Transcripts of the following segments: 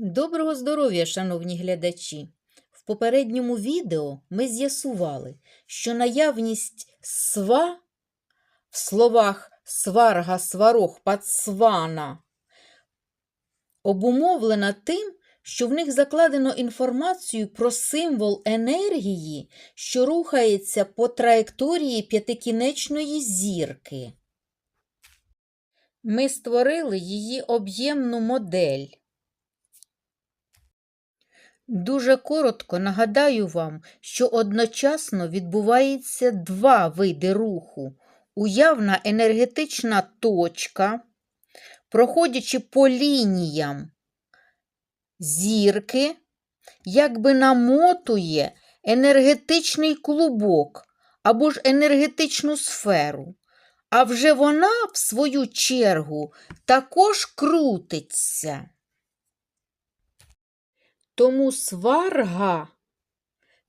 Доброго здоров'я, шановні глядачі! В попередньому відео ми з'ясували, що наявність сва в словах сварга, сварог, пацвана обумовлена тим, що в них закладено інформацію про символ енергії, що рухається по траєкторії п'ятикінечної зірки. Ми створили її об'ємну модель. Дуже коротко нагадаю вам, що одночасно відбувається два види руху. Уявна енергетична точка, проходячи по лініям зірки, якби намотує енергетичний клубок або ж енергетичну сферу. А вже вона, в свою чергу, також крутиться. Тому сварга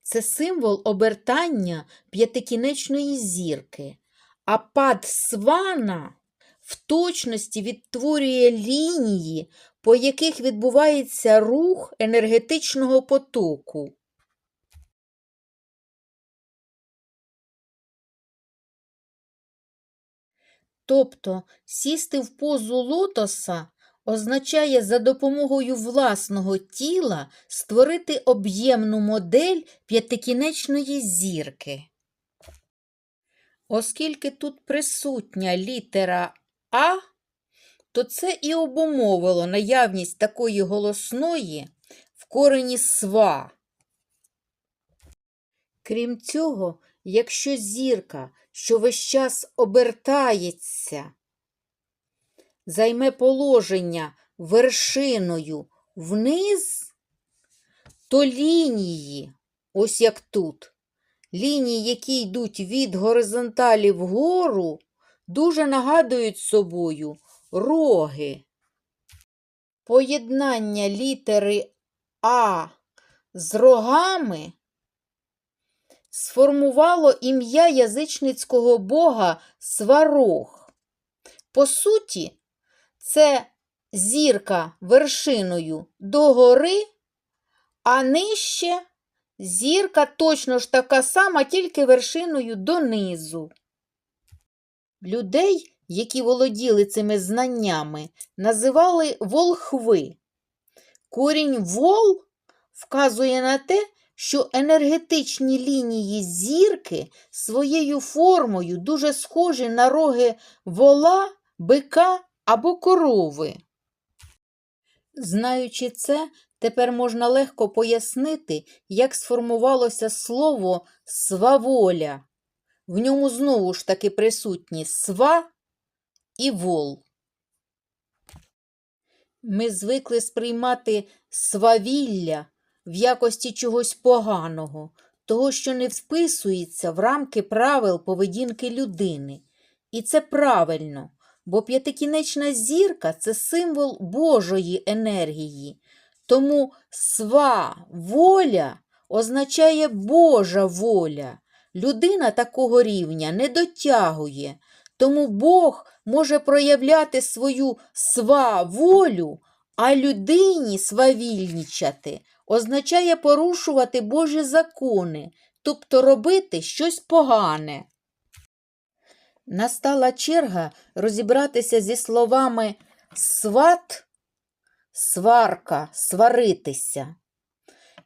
це символ обертання п'ятикінечної зірки, а падсвана в точності відтворює лінії, по яких відбувається рух енергетичного потоку. Тобто сісти в позу лотоса означає за допомогою власного тіла створити об'ємну модель п'ятикінечної зірки. Оскільки тут присутня літера А, то це і обумовило наявність такої голосної в корені сва. Крім цього, якщо зірка, що весь час обертається, займе положення вершиною вниз, то лінії, ось як тут, лінії, які йдуть від горизонталі вгору, дуже нагадують собою роги. Поєднання літери А з рогами сформувало ім'я язичницького бога Сварог. По суті, це зірка вершиною догори, а нижче зірка точно ж така сама, тільки вершиною донизу. Людей, які володіли цими знаннями, називали волхви. Корінь вол вказує на те, що енергетичні лінії зірки своєю формою дуже схожі на роги вола, бика або корови. Знаючи це, тепер можна легко пояснити, як сформувалося слово сваволя. В ньому знову ж таки присутні сва і вол. Ми звикли сприймати свавілля в якості чогось поганого, того, що не вписується в рамки правил поведінки людини. І це правильно, бо п'ятикінечна зірка це символ Божої енергії. Тому сва воля означає Божа воля. Людина такого рівня не дотягує, тому Бог може проявляти свою сваволю, а людині свавільничати означає порушувати Божі закони, тобто робити щось погане. Настала черга розібратися зі словами сват, сварка, сваритися.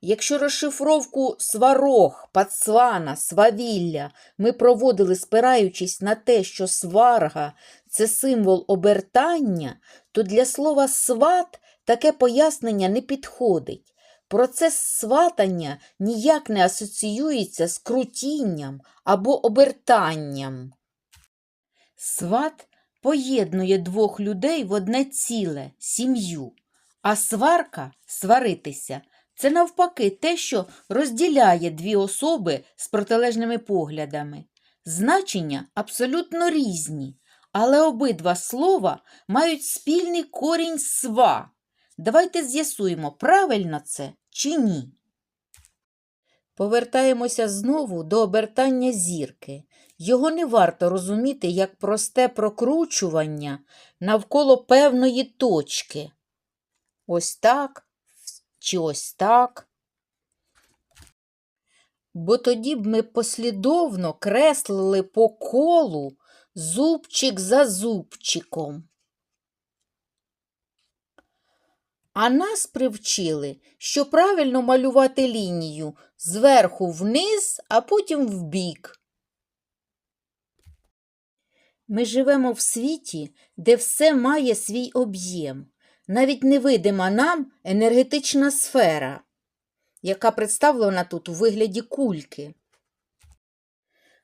Якщо розшифровку сварог, пацвана, свавілля ми проводили, спираючись на те, що сварга це символ обертання, то для слова сват таке пояснення не підходить. Процес сватання ніяк не асоціюється з крутінням або обертанням. Сват поєднує двох людей в одне ціле сім'ю, а сварка сваритися це навпаки те, що розділяє дві особи з протилежними поглядами. Значення абсолютно різні, але обидва слова мають спільний корінь сва. Давайте з'ясуємо, правильно це чи ні. Повертаємося знову до обертання зірки. Його не варто розуміти як просте прокручування навколо певної точки. Ось так, чи ось так. Бо тоді б ми послідовно креслили по колу зубчик за зубчиком. А нас привчили, що правильно малювати лінію зверху вниз, а потім вбік. Ми живемо в світі, де все має свій об'єм, навіть невидима нам енергетична сфера, яка представлена тут у вигляді кульки.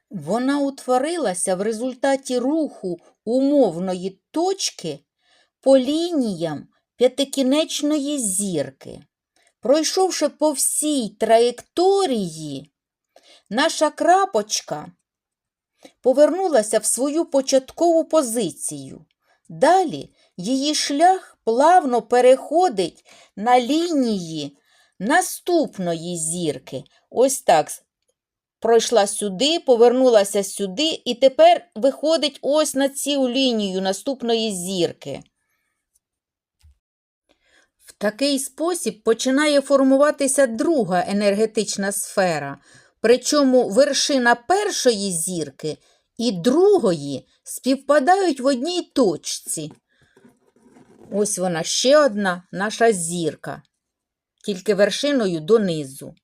Вона утворилася в результаті руху умовної точки по лініям п'ятикінечної зірки. Пройшовши по всій траєкторії, наша крапочка повернулася в свою початкову позицію. Далі її шлях плавно переходить на лінії наступної зірки. Ось так пройшла сюди, повернулася сюди і тепер виходить ось на цю лінію наступної зірки. В такий спосіб починає формуватися друга енергетична сфера, причому вершина першої зірки і другої співпадають в одній точці. Ось вона ще одна наша зірка, тільки вершиною донизу.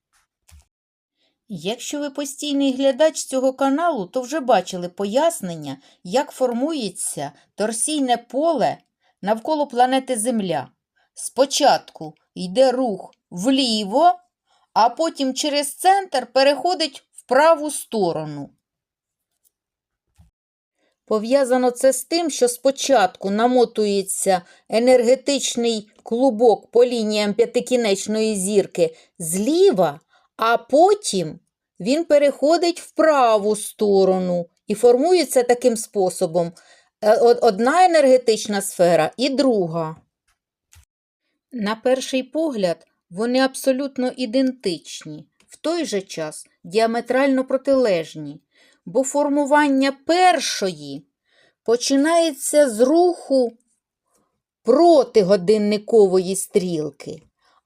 Якщо ви постійний глядач цього каналу, то вже бачили пояснення, як формується торсійне поле навколо планети Земля. Спочатку йде рух вліво, а потім через центр переходить в праву сторону. Пов'язано це з тим, що спочатку намотується енергетичний клубок по лініям п'ятикінечної зірки зліва, а потім він переходить в праву сторону і формується таким способом е, одна енергетична сфера і друга. На перший погляд, вони абсолютно ідентичні, в той же час діаметрально протилежні, бо формування першої починається з руху проти годинникової стрілки,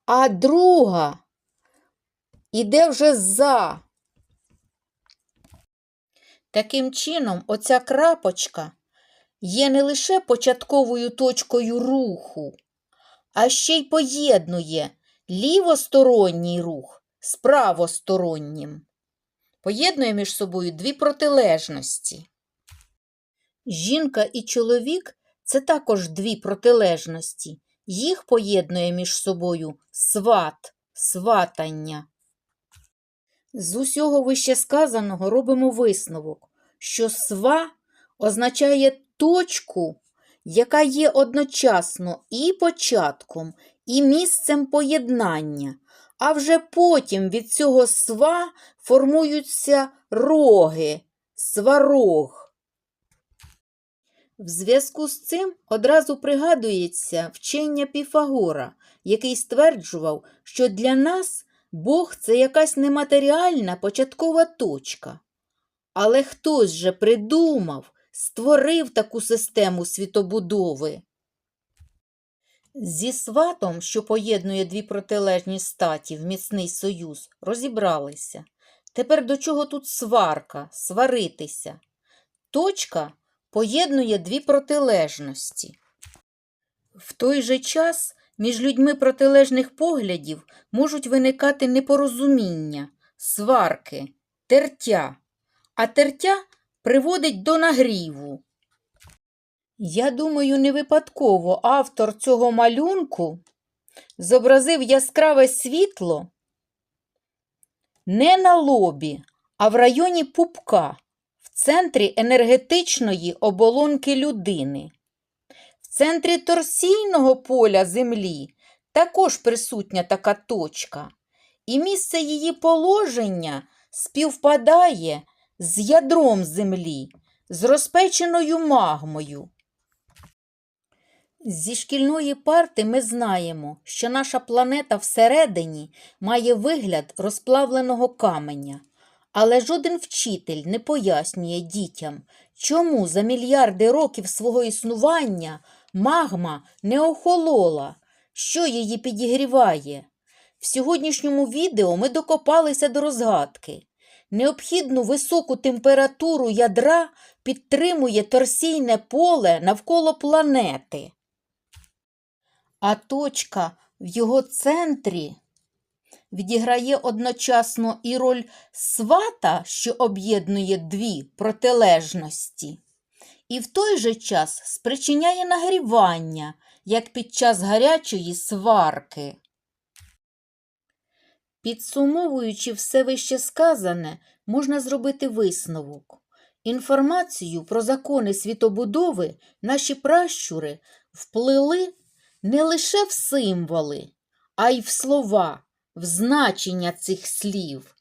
а друга іде вже за. Таким чином, оця крапочка є не лише початковою точкою руху, а ще й поєднує лівосторонній рух з правостороннім. Поєднує між собою дві протилежності. Жінка і чоловік це також дві протилежності. Їх поєднує між собою сват, сватання. З усього вищесказаного робимо висновок, що сва означає точку, яка є одночасно і початком, і місцем поєднання, а вже потім від цього сва формуються роги, сварог. В зв'язку з цим одразу пригадується вчення Піфагора, який стверджував, що для нас Бог це якась нематеріальна початкова точка. Але хтось же придумав, створив таку систему світобудови. Зі сватом, що поєднує дві протилежні статі в міцний союз, розібралися. Тепер до чого тут сварка, сваритися? Точка поєднує дві протилежності. В той же час між людьми протилежних поглядів можуть виникати непорозуміння, сварки, тертя, а тертя приводить до нагріву. Я думаю, не випадково автор цього малюнку зобразив яскраве світло не на лобі, а в районі пупка, в центрі енергетичної оболонки людини. В центрі торсійного поля Землі також присутня така точка, і місце її положення співпадає з ядром Землі, з розпеченою магмою. Зі шкільної парти ми знаємо, що наша планета всередині має вигляд розплавленого каменя. Але жоден вчитель не пояснює дітям, чому за мільярди років свого існування магма не охолола, що її підігріває. В сьогоднішньому відео ми докопалися до розгадки. Необхідну високу температуру ядра підтримує торсійне поле навколо планети. А точка в його центрі відіграє одночасно і роль свата, що об'єднує дві протилежності, і в той же час спричиняє нагрівання, як під час гарячої сварки. Підсумовуючи все вище сказане, можна зробити висновок. Інформацію про закони світобудови наші пращури вплили не лише в символи, а й в слова, в значення цих слів.